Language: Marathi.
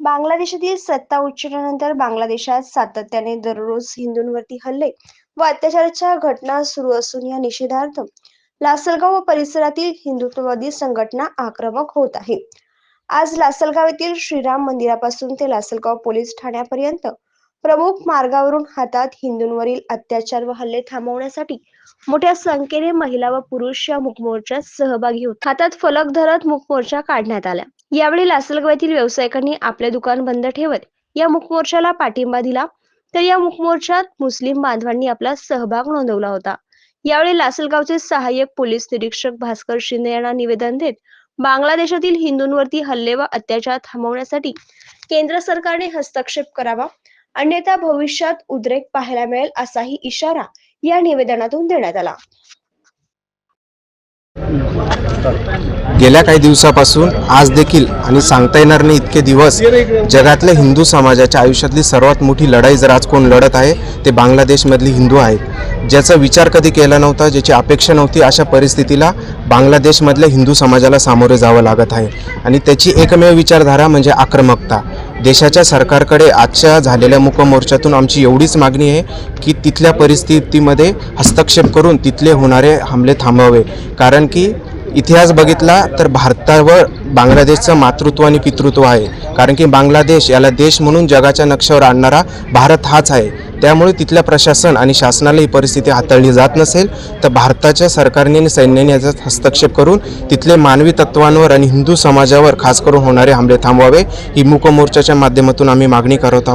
बांगलादेशातील सत्ता उच्चारणानंतर बांगलादेशात सातत्याने दररोज हिंदूंवरती हल्ले व अत्याचाराच्या घटना सुरू असून या निषेधार्थ लासलगाव व परिसरातील हिंदुत्ववादी संघटना आक्रमक होत आहे. आज लासलगाव येथील श्रीराम मंदिरापासून ते लासलगाव पोलीस ठाण्यापर्यंत प्रमुख मार्गावरून हातात हिंदूंवरील अत्याचार व हल्ले थांबवण्यासाठी मोठ्या संख्येने महिला व पुरुष या मूकमोर्चात सहभागी होत हातात फलक धरत मूकमोर्चा काढण्यात आला. यावेळी लासलगाव व्यावसायिकांनी आपले दुकान बंद ठेवत या मुखमोर्चाला पाठिंबा दिला. तर या मुखमोर्चात मुस्लिम बांधवांनी आपला सहभाग नोंदवला होता. यावेळी लासलगावचे सहाय्यक पोलीस निरीक्षक भास्कर शिंदे यांना निवेदन देत बांगलादेशातील हिंदूंवरती हल्ले व अत्याचार थांबवण्यासाठी केंद्र सरकारने हस्तक्षेप करावा अन्यथा भविष्यात उद्रेक पाहायला मिळेल असाही इशारा या निवेदनातून देण्यात आला. गेल्या काही दिवसापासून आज देखील आणि सांगता येणार नाही इतके दिवस जगातल्या हिंदू समाजाच्या आयुष्यातली सर्वात मोठी लढाई जर आज कोण लढत आहे ते बांगलादेशमधली हिंदू आहेत. ज्याचा विचार कधी केला नव्हता ज्याची अपेक्षा नव्हती अशा परिस्थितीला बांगलादेशमधल्या हिंदू समाजाला सामोरे जावं लागत आहे. आणि त्याची एकमेव विचारधारा म्हणजे आक्रमकता. देशाच्या सरकारकडे आजच्या झालेल्या मुकमोर्चातून आमची एवढीच मागणी आहे की तिथल्या परिस्थितीमध्ये हस्तक्षेप करून तिथले होणारे हमले थांबवावे. कारण की इतिहास बघितला तर भारतावर बांगलादेशचं मातृत्व आणि पितृत्व आहे. कारण की बांगलादेश याला देश म्हणून जगाच्या नक्षावर आणणारा भारत हाच आहे. त्यामुळे तिथल्या प्रशासन आणि शासनाला ही परिस्थिती हाताळली जात नसेल तर भारताच्या सरकारने आणि सैन्याने याचा हस्तक्षेप करून तिथले मानवी तत्वांवर आणि हिंदू समाजावर खास करून होणारे हमले थांबवावे ही मूक मोर्चाच्या माध्यमातून आम्ही मागणी करत आहोत.